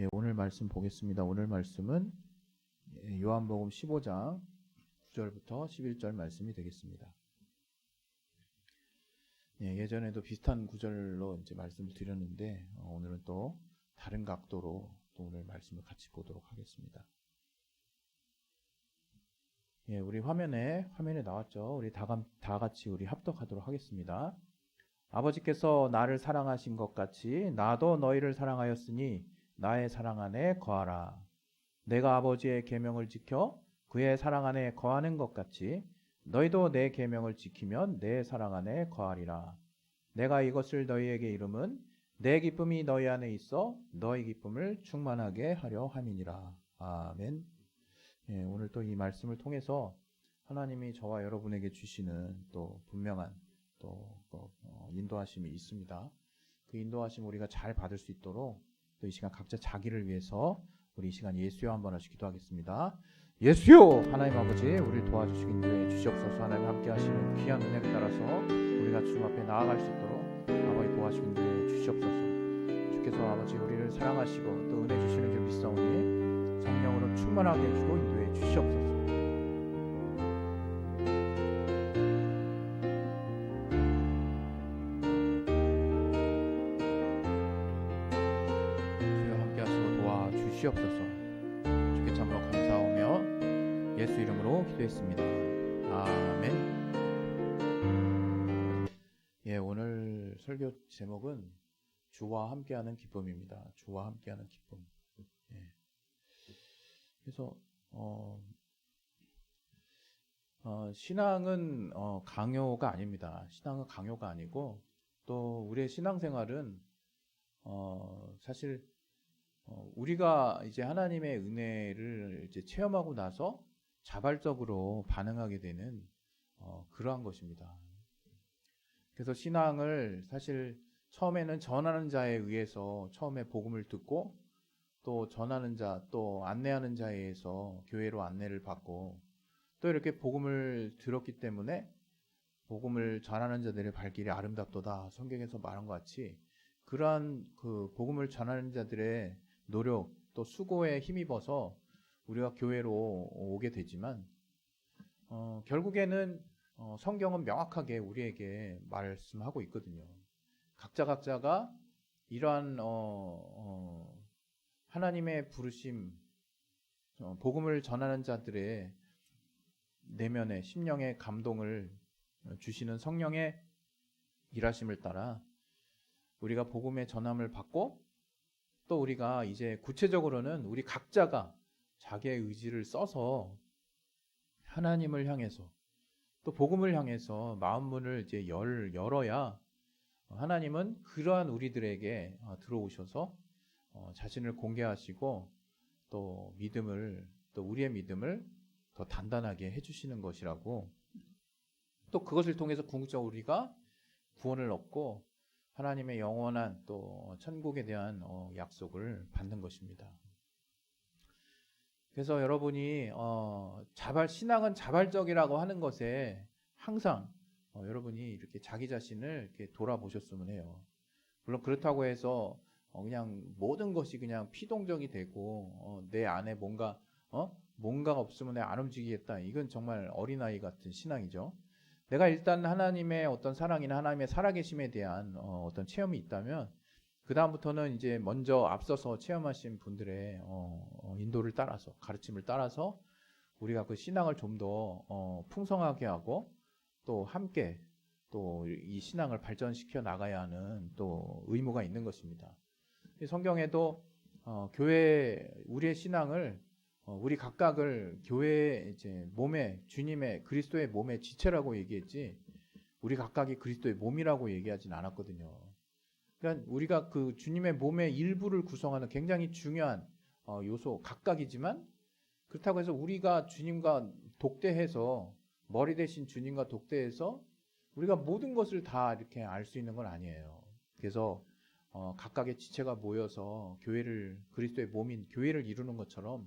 예, 오늘 말씀 보겠습니다. 오늘 말씀은 예, 요한복음 15장 9절부터 11절 말씀이 되겠습니다. 예, 예전에도 비슷한 구절로 이제 말씀을 드렸는데 어, 오늘은 또 다른 각도로 또 오늘 말씀을 같이 보도록 하겠습니다. 예, 우리 화면에 화면에 나왔죠. 우리 다, 감- 다 같이 우리 합독하도록 하겠습니다. 아버지께서 나를 사랑하신 것 같이 나도 너희를 사랑하였으니 나의 사랑 안에 거하라. 내가 아버지의 계명을 지켜 그의 사랑 안에 거하는 것 같이 너희도 내 계명을 지키면 내 사랑 안에 거하리라. 내가 이것을 너희에게 이름은 내 기쁨이 너희 안에 있어 너희 기쁨을 충만하게 하려 함이니라. 아멘. 예, 오늘 또 이 말씀을 통해서 하나님이 저와 여러분에게 주시는 또 분명한 또 어, 어, 인도하심이 있습니다. 그 인도하심 우리가 잘 받을 수 있도록 또 이 시간 각자 자기를 위해서 우리 이 시간 예수여 한번 하시 기도하겠습니다. 예수여 하나님 아버지 우리를 도와주시기 위해 주시옵소서. 하나님 함께 하시는 귀한 은혜를 따라서 우리가 주님 앞에 나아갈 수 있도록 아버지 도와주시기 위해 주시옵소서. 주께서 아버지 우리를 사랑하시고 또 은혜 주시는 줄 믿사오니 성령으로 충만하게 해주고 인도해 주시옵소서 예 오늘 설교 제목은 주와 함께하는 기쁨입니다 주와 함께하는 기쁨 예. 그래서 어, 어, 신앙은 어, 강요가 아닙니다 신앙은 강요가 아니고 또 우리의 신앙생활은 어, 사실 어, 우리가 이제 하나님의 은혜를 이제 체험하고 나서 자발적으로 반응하게 되는 어, 그러한 것입니다. 그래서 신앙을 사실 처음에는 전하는 자에 의해서 처음에 복음을 듣고 또 전하는 자, 또 안내하는 자에 의해서 교회로 안내를 받고 또 이렇게 복음을 들었기 때문에 복음을 전하는 자들의 발길이 아름답도다 성경에서 말한 것 같이 그러한 그 복음을 전하는 자들의 노력 또 수고에 힘입어서 우리가 교회로 오게 되지만 어, 결국에는 어, 성경은 명확하게 우리에게 말씀하고 있거든요. 각자 각자가 이러한 어, 어, 하나님의 부르심, 어, 복음을 전하는 자들의 내면의 심령의 감동을 주시는 성령의 일하심을 따라 우리가 복음의 전함을 받고 또 우리가 이제 구체적으로는 우리 각자가 자기의 의지를 써서 하나님을 향해서 또 복음을 향해서 마음 문을 이제 열, 열어야 하나님은 그러한 우리들에게 어, 들어오셔서 어, 자신을 공개하시고 또 믿음을 또 우리의 믿음을 더 단단하게 해주시는 것이라고 또 그것을 통해서 궁극적으로 우리가 구원을 얻고 하나님의 영원한 또 천국에 대한 어, 약속을 받는 것입니다. 그래서 여러분이 어, 자발 신앙은 자발적이라고 하는 것에 항상 어, 여러분이 이렇게 자기 자신을 이렇게 돌아보셨으면 해요. 물론 그렇다고 해서 어, 그냥 모든 것이 그냥 피동적이 되고 어, 내 안에 뭔가 어? 뭔가가 없으면 내가 안 움직이겠다. 이건 정말 어린아이 같은 신앙이죠. 내가 일단 하나님의 어떤 사랑이나 하나님의 살아계심에 대한 어, 어떤 체험이 있다면 그 다음부터는 이제 먼저 앞서서 체험하신 분들의 어, 어, 인도를 따라서 가르침을 따라서 우리가 그 신앙을 좀더 어, 풍성하게 하고 또 함께 또 이 신앙을 발전시켜 나가야 하는 또 의무가 있는 것입니다. 이 성경에도 어, 교회 우리의 신앙을 어, 우리 각각을 교회 이제 몸에 주님의 그리스도의 몸의 지체라고 얘기했지 우리 각각이 그리스도의 몸이라고 얘기하진 않았거든요. 그러니까 우리가 그 주님의 몸의 일부를 구성하는 굉장히 중요한 어, 요소 각각이지만 그렇다고 해서 우리가 주님과 독대해서 머리 대신 주님과 독대해서 우리가 모든 것을 다 이렇게 알 수 있는 건 아니에요. 그래서 어, 각각의 지체가 모여서 교회를 그리스도의 몸인 교회를 이루는 것처럼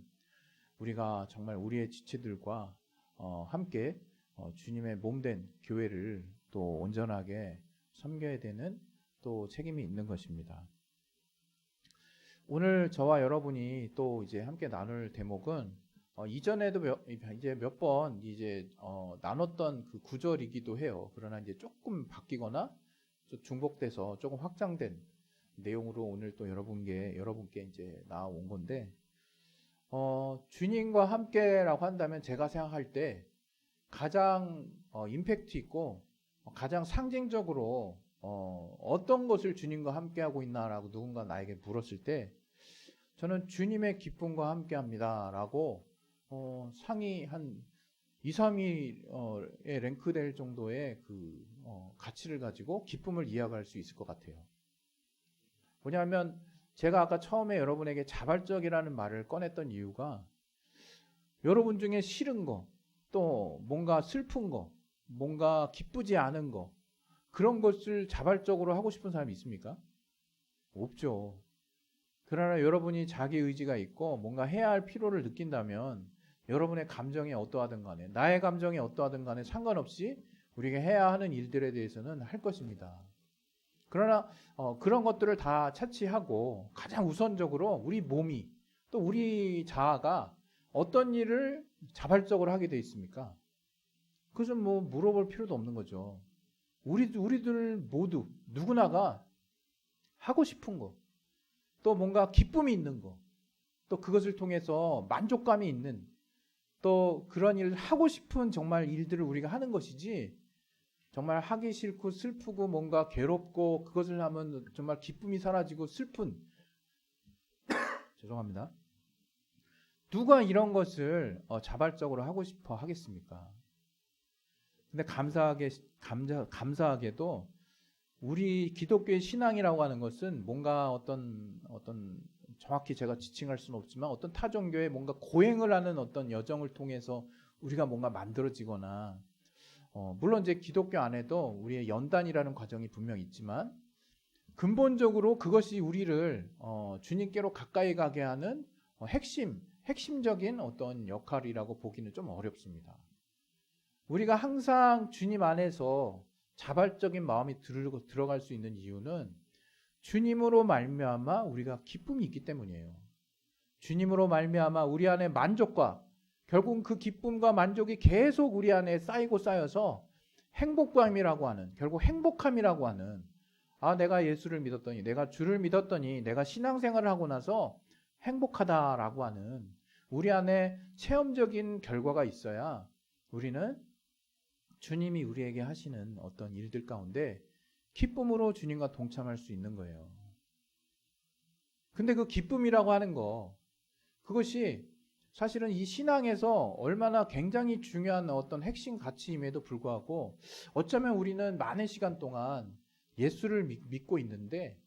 우리가 정말 우리의 지체들과 어, 함께 어, 주님의 몸 된 교회를 또 온전하게 섬겨야 되는 또 책임이 있는 것입니다. 오늘 저와 여러분이 또 이제 함께 나눌 대목은 어, 이전에도 몇, 이제 몇 번 이제 어, 나눴던 그 구절이기도 해요. 그러나 이제 조금 바뀌거나 좀 중복돼서 조금 확장된 내용으로 오늘 또 여러분께 여러분께 이제 나온 건데 어, 주님과 함께라고 한다면 제가 생각할 때 가장 어, 임팩트 있고 어, 가장 상징적으로 어, 어떤 것을 주님과 함께 하고 있나라고 누군가 나에게 물었을 때 저는 주님의 기쁨과 함께 합니다라고 어, 상위 한 2, 3위에 랭크될 정도의 그 어, 가치를 가지고 기쁨을 이야기할 수 있을 것 같아요. 뭐냐면 제가 아까 처음에 여러분에게 자발적이라는 말을 꺼냈던 이유가 여러분 중에 싫은 거, 또 뭔가 슬픈 거, 뭔가 기쁘지 않은 거, 그런 것을 자발적으로 하고 싶은 사람이 있습니까? 없죠. 그러나 여러분이 자기 의지가 있고 뭔가 해야 할 필요를 느낀다면 여러분의 감정이 어떠하든 간에 나의 감정이 어떠하든 간에 상관없이 우리가 해야 하는 일들에 대해서는 할 것입니다. 그러나 어, 그런 것들을 다 차치하고 가장 우선적으로 우리 몸이 또 우리 자아가 어떤 일을 자발적으로 하게 돼 있습니까? 그것은 뭐 물어볼 필요도 없는 거죠. 우리 우리들 모두 누구나가 하고 싶은 거, 또 뭔가 기쁨이 있는 거, 또 그것을 통해서 만족감이 있는 또 그런 일을 하고 싶은 정말 일들을 우리가 하는 것이지 정말 하기 싫고 슬프고 뭔가 괴롭고 그것을 하면 정말 기쁨이 사라지고 슬픈 죄송합니다. 누가 이런 것을 어, 자발적으로 하고 싶어 하겠습니까? 근데 감사하게 감사, 감사하게도 우리 기독교의 신앙이라고 하는 것은 뭔가 어떤 어떤 정확히 제가 지칭할 수는 없지만 어떤 타 종교의 뭔가 고행을 하는 어떤 여정을 통해서 우리가 뭔가 만들어지거나 어, 물론 이제 기독교 안에도 우리의 연단이라는 과정이 분명 있지만 근본적으로 그것이 우리를 어, 주님께로 가까이 가게 하는 어, 핵심 핵심적인 어떤 역할이라고 보기는 좀 어렵습니다. 우리가 항상 주님 안에서 자발적인 마음이 들어갈 수 있는 이유는 주님으로 말미암아 우리가 기쁨이 있기 때문이에요. 주님으로 말미암아 우리 안에 만족과 결국 그 기쁨과 만족이 계속 우리 안에 쌓이고 쌓여서 행복감이라고 하는 결국 행복함이라고 하는 아 내가 예수를 믿었더니 내가 주를 믿었더니 내가 신앙생활을 하고 나서 행복하다라고 하는 우리 안에 체험적인 결과가 있어야 우리는 주님이 우리에게 하시는 어떤 일들 가운데 기쁨으로 주님과 동참할 수 있는 거예요. 근데 그 기쁨이라고 하는 거, 그것이 사실은 이 신앙에서 얼마나 굉장히 중요한 어떤 핵심 가치임에도 불구하고 어쩌면 우리는 많은 시간 동안 예수를 믿고 있는데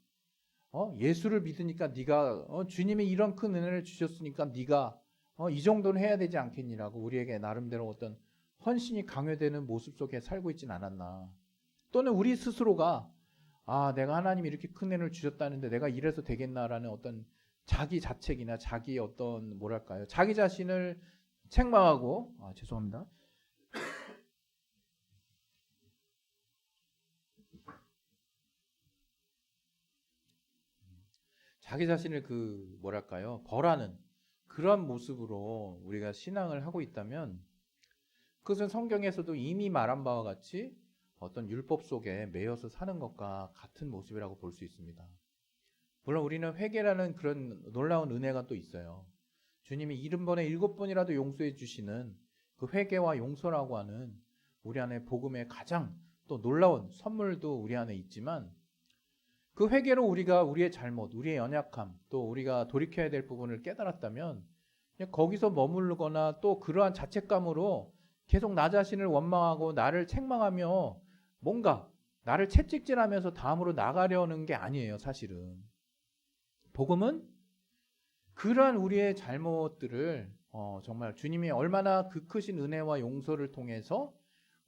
어? 예수를 믿으니까 네가 어? 주님이 이런 큰 은혜를 주셨으니까 네가 어? 이 정도는 해야 되지 않겠니라고 우리에게 나름대로 어떤 헌신이 강요되는 모습 속에 살고 있진 않았나. 또는 우리 스스로가 아, 내가 하나님이 이렇게 큰 은혜를 주셨다는데 내가 이래서 되겠나라는 어떤 자기 자책이나 자기 어떤 뭐랄까요? 자기 자신을 책망하고 아, 죄송합니다. 자기 자신을 그 뭐랄까요? 벌하는 그런 모습으로 우리가 신앙을 하고 있다면 그것은 성경에서도 이미 말한 바와 같이 어떤 율법 속에 매여서 사는 것과 같은 모습이라고 볼 수 있습니다. 물론 우리는 회개라는 그런 놀라운 은혜가 또 있어요. 주님이 일흔 번에 일곱 번이라도 용서해 주시는 그 회개와 용서라고 하는 우리 안에 복음의 가장 또 놀라운 선물도 우리 안에 있지만 그 회개로 우리가 우리의 잘못, 우리의 연약함, 또 우리가 돌이켜야 될 부분을 깨달았다면 거기서 머무르거나 또 그러한 자책감으로 계속 나 자신을 원망하고 나를 책망하며 뭔가 나를 채찍질하면서 다음으로 나가려는 게 아니에요, 사실은. 복음은 그러한 우리의 잘못들을 어, 정말 주님이 얼마나 그 크신 은혜와 용서를 통해서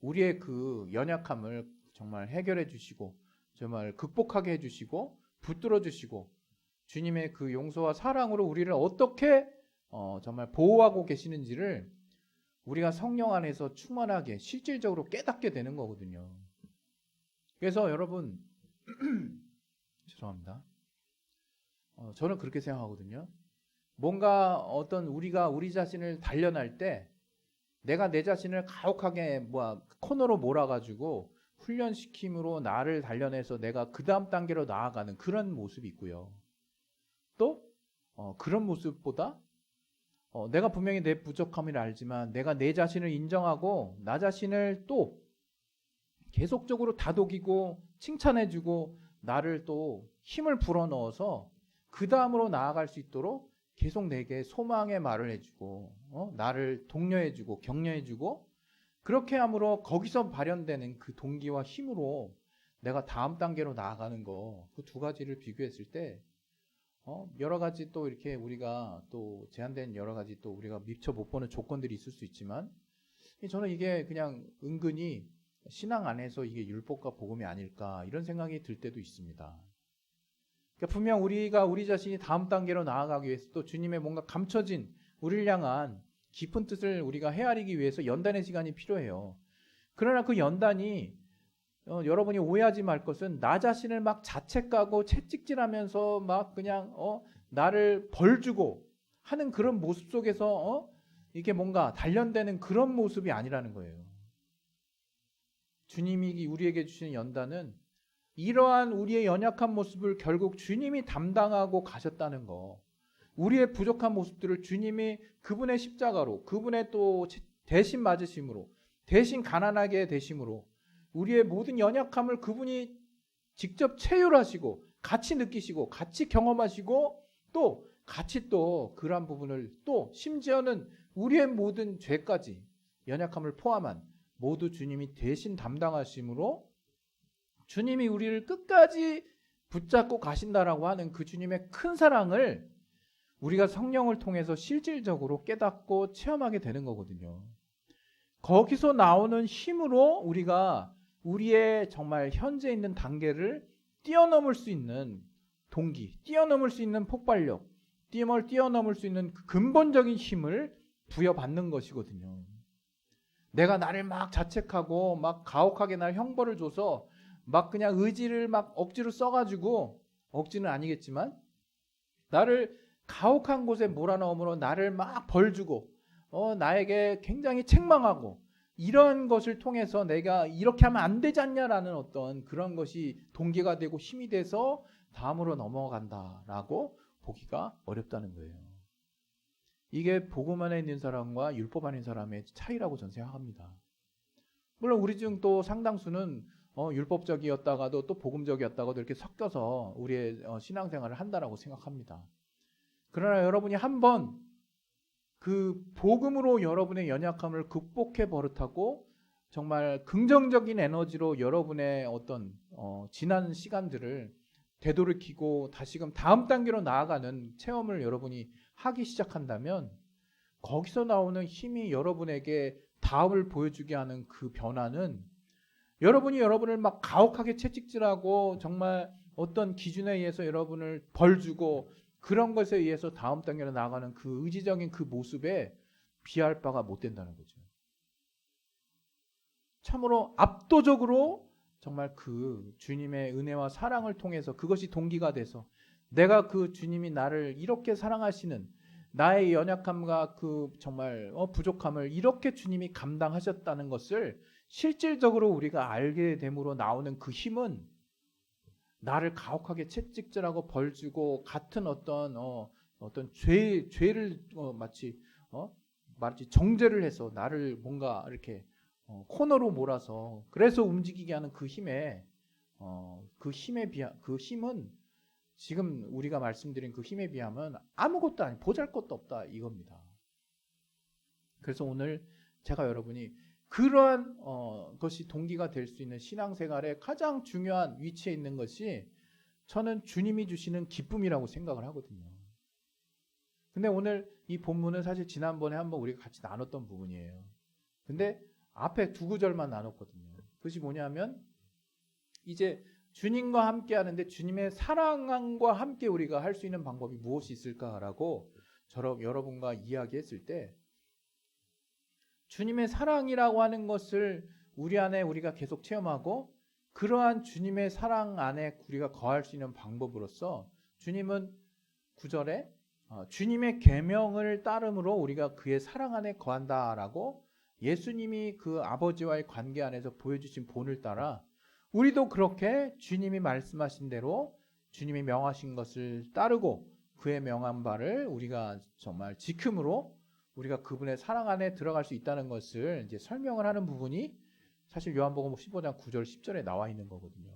우리의 그 연약함을 정말 해결해 주시고 정말 극복하게 해 주시고 붙들어 주시고 주님의 그 용서와 사랑으로 우리를 어떻게 어, 정말 보호하고 계시는지를 우리가 성령 안에서 충만하게 실질적으로 깨닫게 되는 거거든요. 그래서 여러분 죄송합니다. 어, 저는 그렇게 생각하거든요. 뭔가 어떤 우리가 우리 자신을 단련할 때 내가 내 자신을 가혹하게 뭐 코너로 몰아가지고 훈련시킴으로 나를 단련해서 내가 그 다음 단계로 나아가는 그런 모습이 있고요. 또 어, 그런 모습보다 어, 내가 분명히 내 부족함을 알지만 내가 내 자신을 인정하고 나 자신을 또 계속적으로 다독이고 칭찬해주고 나를 또 힘을 불어넣어서 그 다음으로 나아갈 수 있도록 계속 내게 소망의 말을 해주고 어? 나를 독려해주고 격려해주고 그렇게 함으로 거기서 발현되는 그 동기와 힘으로 내가 다음 단계로 나아가는 거 그 두 가지를 비교했을 때 어? 여러 가지 또 이렇게 우리가 또 제한된 여러 가지 또 우리가 미처 못 보는 조건들이 있을 수 있지만 저는 이게 그냥 은근히 신앙 안에서 이게 율법과 복음이 아닐까 이런 생각이 들 때도 있습니다. 그러니까 분명 우리가 우리 자신이 다음 단계로 나아가기 위해서 또 주님의 뭔가 감춰진 우리를 향한 깊은 뜻을 우리가 헤아리기 위해서 연단의 시간이 필요해요. 그러나 그 연단이 어, 여러분이 오해하지 말 것은 나 자신을 막 자책하고 채찍질하면서 막 그냥 어, 나를 벌주고 하는 그런 모습 속에서 어, 이게 뭔가 단련되는 그런 모습이 아니라는 거예요. 주님이 우리에게 주시는 연단은 이러한 우리의 연약한 모습을 결국 주님이 담당하고 가셨다는 거. 우리의 부족한 모습들을 주님이 그분의 십자가로, 그분의 또 대신 맞으심으로, 대신 가난하게 되심으로, 우리의 모든 연약함을 그분이 직접 체휼하시고, 같이 느끼시고, 같이 경험하시고, 또 같이 또 그러한 부분을 또 심지어는 우리의 모든 죄까지 연약함을 포함한 모두 주님이 대신 담당하심으로 주님이 우리를 끝까지 붙잡고 가신다라고 하는 그 주님의 큰 사랑을 우리가 성령을 통해서 실질적으로 깨닫고 체험하게 되는 거거든요. 거기서 나오는 힘으로 우리가 우리의 정말 현재 있는 단계를 뛰어넘을 수 있는 동기, 뛰어넘을 수 있는 폭발력, 뛰어넘을 뛰어넘을 수 있는 그 근본적인 힘을 부여받는 것이거든요. 내가 나를 막 자책하고 막 가혹하게 날 형벌을 줘서 막 그냥 의지를 막 억지로 써가지고 억지는 아니겠지만 나를 가혹한 곳에 몰아넣음으로 나를 막 벌주고 어 나에게 굉장히 책망하고 이런 것을 통해서 내가 이렇게 하면 안 되지 않냐라는 어떤 그런 것이 동기가 되고 힘이 돼서 다음으로 넘어간다라고 보기가 어렵다는 거예요. 이게 복음 안에 있는 사람과 율법 안에 있는 사람의 차이라고 저는 생각합니다. 물론 우리 중 또 상당수는 어, 율법적이었다가도 또 복음적이었다가도 이렇게 섞여서 우리의 어, 신앙생활을 한다라고 생각합니다. 그러나 여러분이 한번 그 복음으로 여러분의 연약함을 극복해 버릇하고 정말 긍정적인 에너지로 여러분의 어떤 어, 지난 시간들을 되돌이키고 다시금 다음 단계로 나아가는 체험을 여러분이 하기 시작한다면 거기서 나오는 힘이 여러분에게 다음을 보여주게 하는 그 변화는 여러분이 여러분을 막 가혹하게 채찍질하고 정말 어떤 기준에 의해서 여러분을 벌 주고 그런 것에 의해서 다음 단계로 나아가는 그 의지적인 그 모습에 비할 바가 못 된다는 거죠. 참으로 압도적으로 정말 그 주님의 은혜와 사랑을 통해서 그것이 동기가 돼서 내가 그 주님이 나를 이렇게 사랑하시는 나의 연약함과 그 정말 어, 부족함을 이렇게 주님이 감당하셨다는 것을 실질적으로 우리가 알게 됨으로 나오는 그 힘은 나를 가혹하게 채찍질하고 벌주고 같은 어떤 어, 어떤 죄 죄를 어, 마치 어, 마치 정죄를 해서 나를 뭔가 이렇게 어, 코너로 몰아서 그래서 움직이게 하는 그 힘에 어, 그 힘에 비하 그 힘은 지금 우리가 말씀드린 그 힘에 비하면 아무것도 아니 보잘것도 없다 이겁니다. 그래서 오늘 제가 여러분이 그러한 어, 것이 동기가 될 수 있는 신앙생활의 가장 중요한 위치에 있는 것이 저는 주님이 주시는 기쁨이라고 생각을 하거든요. 근데 오늘 이 본문은 사실 지난번에 한번 우리가 같이 나눴던 부분이에요. 근데 앞에 두 구절만 나눴거든요. 그것이 뭐냐면 이제 주님과 함께 하는데 주님의 사랑과 함께 우리가 할 수 있는 방법이 무엇이 있을까라고 저러, 여러분과 이야기했을 때 주님의 사랑이라고 하는 것을 우리 안에 우리가 계속 체험하고 그러한 주님의 사랑 안에 우리가 거할 수 있는 방법으로서 주님은 9절에 어, 주님의 계명을 따름으로 우리가 그의 사랑 안에 거한다라고 예수님이 그 아버지와의 관계 안에서 보여주신 본을 따라 우리도 그렇게 주님이 말씀하신 대로 주님이 명하신 것을 따르고 그의 명한 바를 우리가 정말 지킴으로 우리가 그분의 사랑 안에 들어갈 수 있다는 것을 이제 설명을 하는 부분이 사실 요한복음 15장 9절 10절에 나와 있는 거거든요.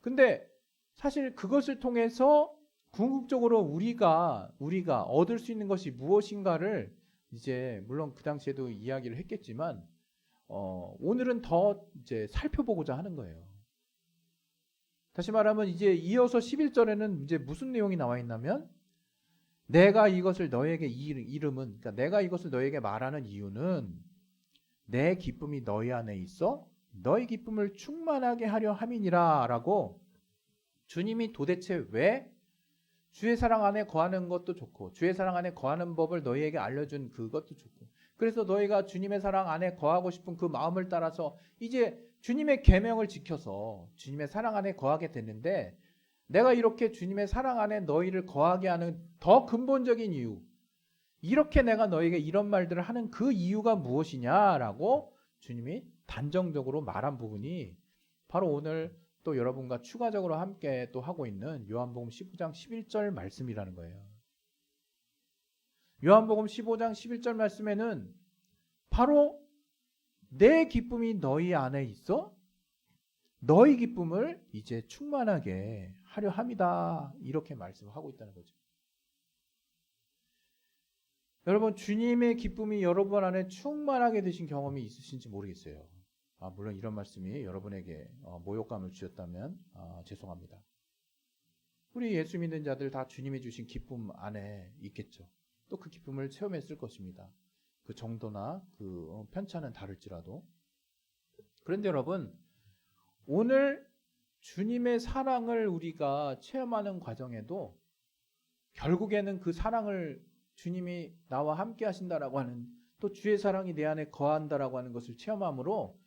근데 사실 그것을 통해서 궁극적으로 우리가 우리가 얻을 수 있는 것이 무엇인가를 이제 물론 그 당시에도 이야기를 했겠지만 어, 오늘은 더 이제 살펴보고자 하는 거예요. 다시 말하면 이제 이어서 11절에는 이제 무슨 내용이 나와 있냐면 내가 이것을 너에게 이름은 그러니까 내가 이것을 너에게 말하는 이유는 내 기쁨이 너희 안에 있어 너희 기쁨을 충만하게 하려 함이니라라고 주님이 도대체 왜 주의 사랑 안에 거하는 것도 좋고 주의 사랑 안에 거하는 법을 너희에게 알려준 그것도 좋고 그래서 너희가 주님의 사랑 안에 거하고 싶은 그 마음을 따라서 이제 주님의 계명을 지켜서 주님의 사랑 안에 거하게 됐는데 내가 이렇게 주님의 사랑 안에 너희를 거하게 하는 더 근본적인 이유 이렇게 내가 너에게 이런 말들을 하는 그 이유가 무엇이냐라고 주님이 단정적으로 말한 부분이 바로 오늘 또 여러분과 추가적으로 함께 또 하고 있는 요한복음 15장 11절 말씀이라는 거예요. 요한복음 15장 11절 말씀에는 바로 내 기쁨이 너희 안에 있어 너희 기쁨을 이제 충만하게 하려 합니다. 이렇게 말씀하고 있다는 거죠. 여러분 주님의 기쁨이 여러분 안에 충만하게 되신 경험이 있으신지 모르겠어요. 아, 물론 이런 말씀이 여러분에게 어, 모욕감을 주셨다면 아, 죄송합니다. 우리 예수 믿는 자들 다 주님이 주신 기쁨 안에 있겠죠. 또 그 기쁨을 체험했을 것입니다. 그 정도나 그 어, 편차는 다를지라도. 그런데 여러분, 오늘 주님의 사랑을 우리가 체험하는 과정에도 결국에는 그 사랑을 주님이 나와 함께 하신다라고 하는 또 주의 사랑이 내 안에 거한다라고 하는 것을 체험함으로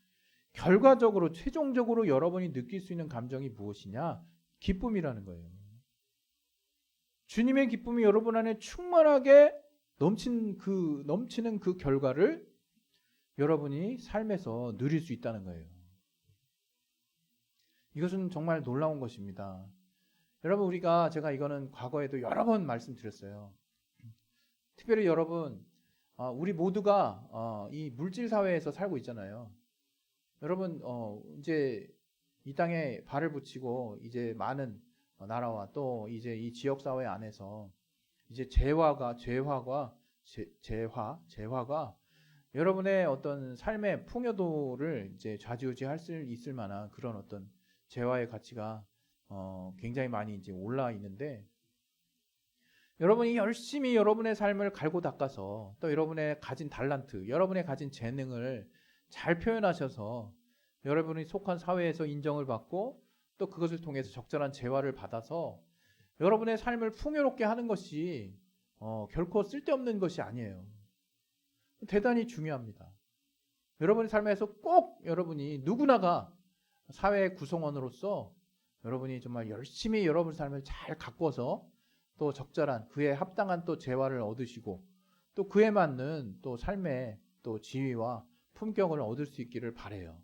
결과적으로 최종적으로 여러분이 느낄 수 있는 감정이 무엇이냐? 기쁨이라는 거예요. 주님의 기쁨이 여러분 안에 충만하게 넘친 그 넘치는 그 결과를 여러분이 삶에서 누릴 수 있다는 거예요. 이것은 정말 놀라운 것입니다. 여러분 우리가 제가 이거는 과거에도 여러 번 말씀드렸어요. 특별히 여러분 어, 우리 모두가 어, 이 물질 사회에서 살고 있잖아요. 여러분 어, 이제 이 땅에 발을 붙이고 이제 많은 나라와 또 이제 이 지역 사회 안에서 이제 재화가 재화가 재, 재화 재화가 여러분의 어떤 삶의 풍요도를 이제 좌지우지할 수 있을 만한 그런 어떤 재화의 가치가 어, 굉장히 많이 이제 올라 있는데 여러분이 열심히 여러분의 삶을 갈고 닦아서 또 여러분의 가진 달란트, 여러분의 가진 재능을 잘 표현하셔서 여러분이 속한 사회에서 인정을 받고 또 그것을 통해서 적절한 재화를 받아서 여러분의 삶을 풍요롭게 하는 것이 어, 결코 쓸데없는 것이 아니에요. 대단히 중요합니다. 여러분의 삶에서 꼭 여러분이 누구나가 사회의 구성원으로서 여러분이 정말 열심히 여러분 삶을 잘 가꿔서 또 적절한 그에 합당한 또 재화를 얻으시고 또 그에 맞는 또 삶의 또 지위와 품격을 얻을 수 있기를 바래요.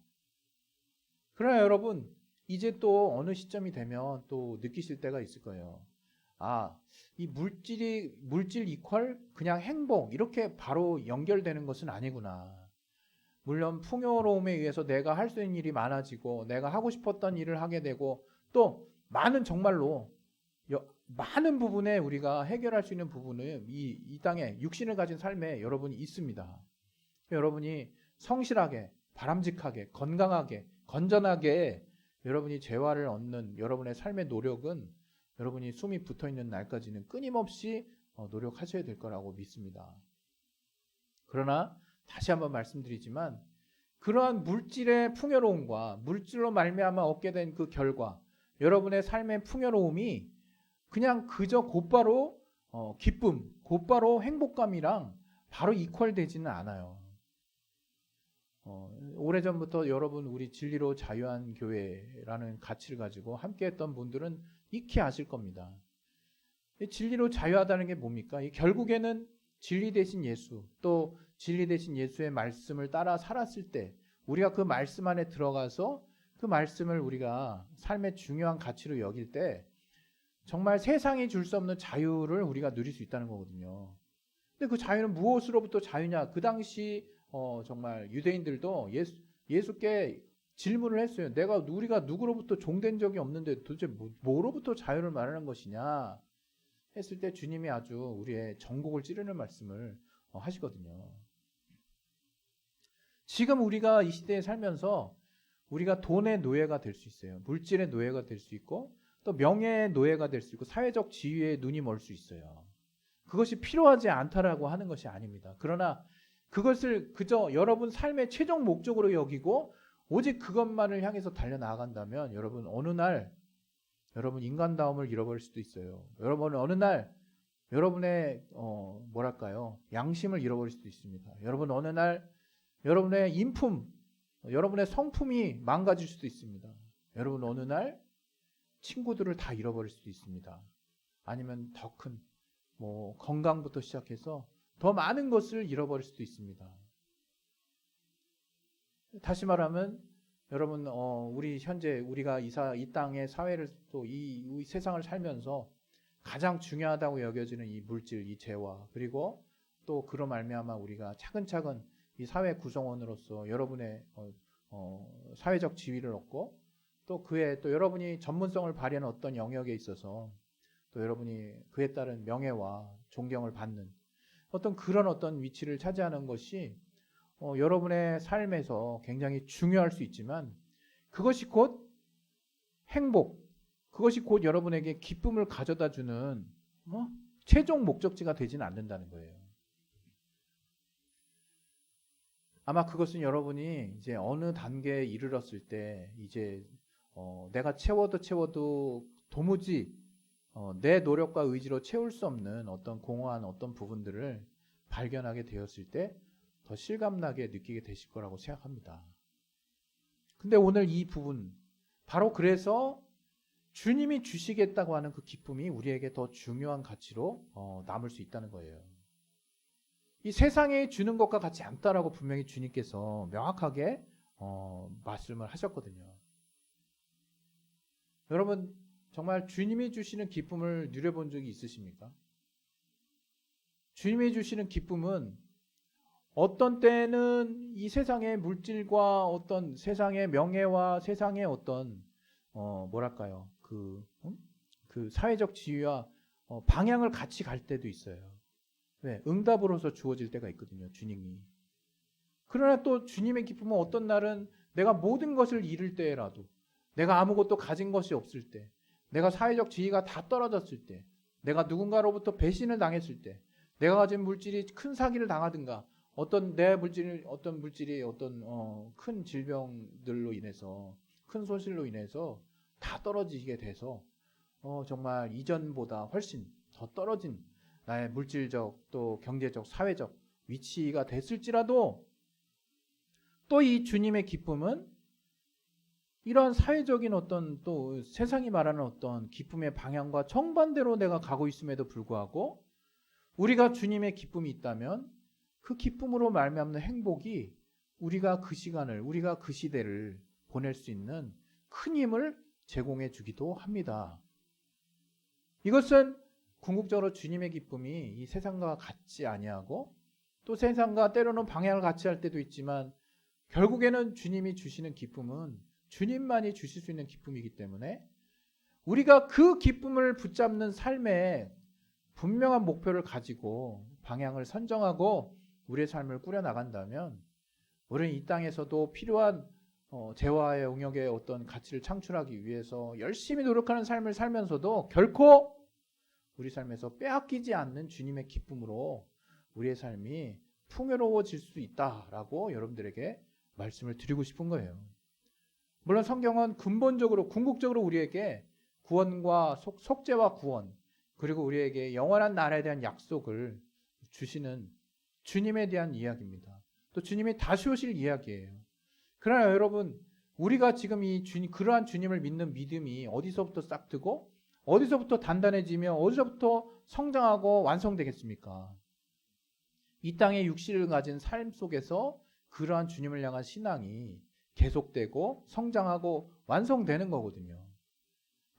그러나 여러분 이제 또 어느 시점이 되면 또 느끼실 때가 있을 거예요. 아, 이 물질이 물질 이퀄 그냥 행복 이렇게 바로 연결되는 것은 아니구나. 물론 풍요로움에 의해서 내가 할 수 있는 일이 많아지고 내가 하고 싶었던 일을 하게 되고 또 많은 정말로 많은 부분에 우리가 해결할 수 있는 부분은 이, 이 땅에 육신을 가진 삶에 여러분이 있습니다. 여러분이 성실하게, 바람직하게, 건강하게, 건전하게 여러분이 재화를 얻는 여러분의 삶의 노력은 여러분이 숨이 붙어 있는 날까지는 끊임없이 어, 노력하셔야 될 거라고 믿습니다. 그러나 다시 한번 말씀드리지만 그러한 물질의 풍요로움과 물질로 말미암아 얻게 된 그 결과 여러분의 삶의 풍요로움이 그냥 그저 곧바로 어, 기쁨, 곧바로 행복감이랑 바로 이퀄 되지는 않아요. 어, 오래전부터 여러분 우리 진리로 자유한 교회라는 가치를 가지고 함께했던 분들은 익히 아실 겁니다. 이 진리로 자유하다는 게 뭡니까? 이 결국에는 진리 대신 예수, 또 진리 대신 예수의 말씀을 따라 살았을 때 우리가 그 말씀 안에 들어가서 그 말씀을 우리가 삶의 중요한 가치로 여길 때 정말 세상이 줄 수 없는 자유를 우리가 누릴 수 있다는 거거든요. 근데 그 자유는 무엇으로부터 자유냐? 그 당시 어, 정말 유대인들도 예수, 예수께 질문을 했어요. 내가 우리가 누구로부터 종된 적이 없는데 도대체 뭐, 뭐로부터 자유를 말하는 것이냐? 했을 때 주님이 아주 우리의 전곡을 찌르는 말씀을 어, 하시거든요. 지금 우리가 이 시대에 살면서 우리가 돈의 노예가 될 수 있어요. 물질의 노예가 될 수 있고 또 명예의 노예가 될 수 있고 사회적 지위에 눈이 멀 수 있어요. 그것이 필요하지 않다라고 하는 것이 아닙니다. 그러나 그것을 그저 여러분 삶의 최종 목적으로 여기고 오직 그것만을 향해서 달려 나아간다면 여러분 어느 날 여러분 인간다움을 잃어버릴 수도 있어요. 여러분 어느 날 여러분의 어 뭐랄까요 양심을 잃어버릴 수도 있습니다. 여러분 어느 날 여러분의 인품, 여러분의 성품이 망가질 수도 있습니다. 여러분 어느 날 친구들을 다 잃어버릴 수도 있습니다. 아니면 더 큰 뭐 건강부터 시작해서 더 많은 것을 잃어버릴 수도 있습니다. 다시 말하면 여러분 어, 우리 현재 우리가 이사 이 땅의 사회를 또이 세상을 살면서 가장 중요하다고 여겨지는 이 물질, 이 재화 그리고 또 그로 말미암아 우리가 차근차근 이 사회 구성원으로서 여러분의 어, 어, 사회적 지위를 얻고 또 그에 또 여러분이 전문성을 발휘하는 어떤 영역에 있어서 또 여러분이 그에 따른 명예와 존경을 받는 어떤 그런 어떤 위치를 차지하는 것이 어, 여러분의 삶에서 굉장히 중요할 수 있지만 그것이 곧 행복, 그것이 곧 여러분에게 기쁨을 가져다 주는 어? 최종 목적지가 되지는 않는다는 거예요. 아마 그것은 여러분이 이제 어느 단계에 이르렀을 때 이제 어, 내가 채워도 채워도 도무지 어, 내 노력과 의지로 채울 수 없는 어떤 공허한 어떤 부분들을 발견하게 되었을 때 더 실감나게 느끼게 되실 거라고 생각합니다. 근데 오늘 이 부분 바로 그래서 주님이 주시겠다고 하는 그 기쁨이 우리에게 더 중요한 가치로 어, 남을 수 있다는 거예요. 이 세상에 주는 것과 같지 않다라고 분명히 주님께서 명확하게 어, 말씀을 하셨거든요. 여러분 정말 주님이 주시는 기쁨을 누려본 적이 있으십니까? 주님이 주시는 기쁨은 어떤 때는 이 세상의 물질과 어떤 세상의 명예와 세상의 어떤 어 뭐랄까요 그, 음? 그 사회적 지위와 어 방향을 같이 갈 때도 있어요. 왜? 응답으로서 주어질 때가 있거든요. 주님이. 그러나 또 주님의 기쁨은 어떤 날은 내가 모든 것을 잃을 때라도 내가 아무것도 가진 것이 없을 때 내가 사회적 지위가 다 떨어졌을 때 내가 누군가로부터 배신을 당했을 때 내가 가진 물질이 큰 사기를 당하든가 어떤 내 물질이 어떤 물질이 어떤 어, 큰 질병들로 인해서 큰 손실로 인해서 다 떨어지게 돼서 어, 정말 이전보다 훨씬 더 떨어진 나의 물질적 또 경제적 사회적 위치가 됐을지라도 또 이 주님의 기쁨은 이러한 사회적인 어떤 또 세상이 말하는 어떤 기쁨의 방향과 정반대로 내가 가고 있음에도 불구하고 우리가 주님의 기쁨이 있다면 그 기쁨으로 말미암는 행복이 우리가 그 시간을 우리가 그 시대를 보낼 수 있는 큰 힘을 제공해 주기도 합니다. 이것은 궁극적으로 주님의 기쁨이 이 세상과 같지 아니하고 또 세상과 때로는 방향을 같이 할 때도 있지만 결국에는 주님이 주시는 기쁨은 주님만이 주실 수 있는 기쁨이기 때문에 우리가 그 기쁨을 붙잡는 삶에 분명한 목표를 가지고 방향을 선정하고 우리의 삶을 꾸려 나간다면 우리는 이 땅에서도 필요한 어, 재화의 영역의 어떤 가치를 창출하기 위해서 열심히 노력하는 삶을 살면서도 결코 우리 삶에서 빼앗기지 않는 주님의 기쁨으로 우리의 삶이 풍요로워질 수 있다라고 여러분들에게 말씀을 드리고 싶은 거예요. 물론 성경은 근본적으로 궁극적으로 우리에게 구원과 속, 속죄와 구원 그리고 우리에게 영원한 나라에 대한 약속을 주시는 주님에 대한 이야기입니다. 또 주님이 다시 오실 이야기예요. 그러나 여러분 우리가 지금 이 주님 그러한 주님을 믿는 믿음이 어디서부터 싹트고 어디서부터 단단해지며 어디서부터 성장하고 완성되겠습니까? 이 땅의 육신을 가진 삶 속에서 그러한 주님을 향한 신앙이 계속되고 성장하고 완성되는 거거든요.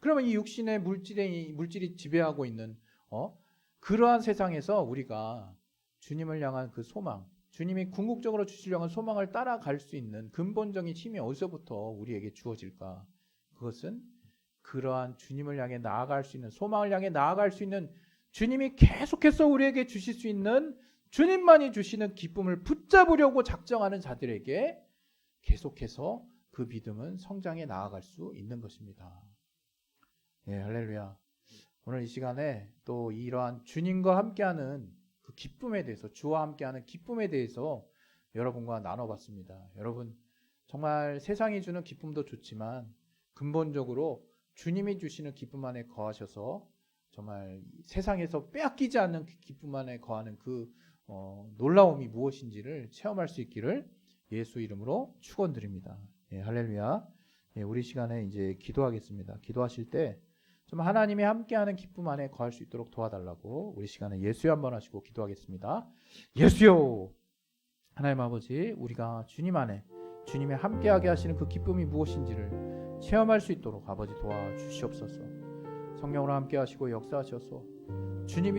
그러면 이 육신의 물질이 물질이 지배하고 있는 어? 그러한 세상에서 우리가 주님을 향한 그 소망, 주님이 궁극적으로 주시려는 소망을 따라갈 수 있는 근본적인 힘이 어디서부터 우리에게 주어질까? 그것은 그러한 주님을 향해 나아갈 수 있는 소망을 향해 나아갈 수 있는 주님이 계속해서 우리에게 주실 수 있는 주님만이 주시는 기쁨을 붙잡으려고 작정하는 자들에게 계속해서 그 믿음은 성장해 나아갈 수 있는 것입니다. 예, 할렐루야. 오늘 이 시간에 또 이러한 주님과 함께하는 그 기쁨에 대해서 주와 함께하는 기쁨에 대해서 여러분과 나눠봤습니다. 여러분 정말 세상이 주는 기쁨도 좋지만 근본적으로 주님이 주시는 기쁨 안에 거하셔서 정말 세상에서 빼앗기지 않는 그 기쁨 안에 거하는 그 어, 놀라움이 무엇인지를 체험할 수 있기를 예수 이름으로 축원드립니다. 예, 할렐루야. 예, 우리 시간에 이제 기도하겠습니다. 기도하실 때 좀 하나님이 함께하는 기쁨 안에 거할 수 있도록 도와달라고 우리 시간에 예수여 한번 하시고 기도하겠습니다. 예수여 하나님 아버지 우리가 주님 안에 주님의 함께하게 하시는 그 기쁨이 무엇인지를 체험할 수 있도록 아버지 도와주시옵소서. 성령으로 함께 하시고 역사하셔서 주님이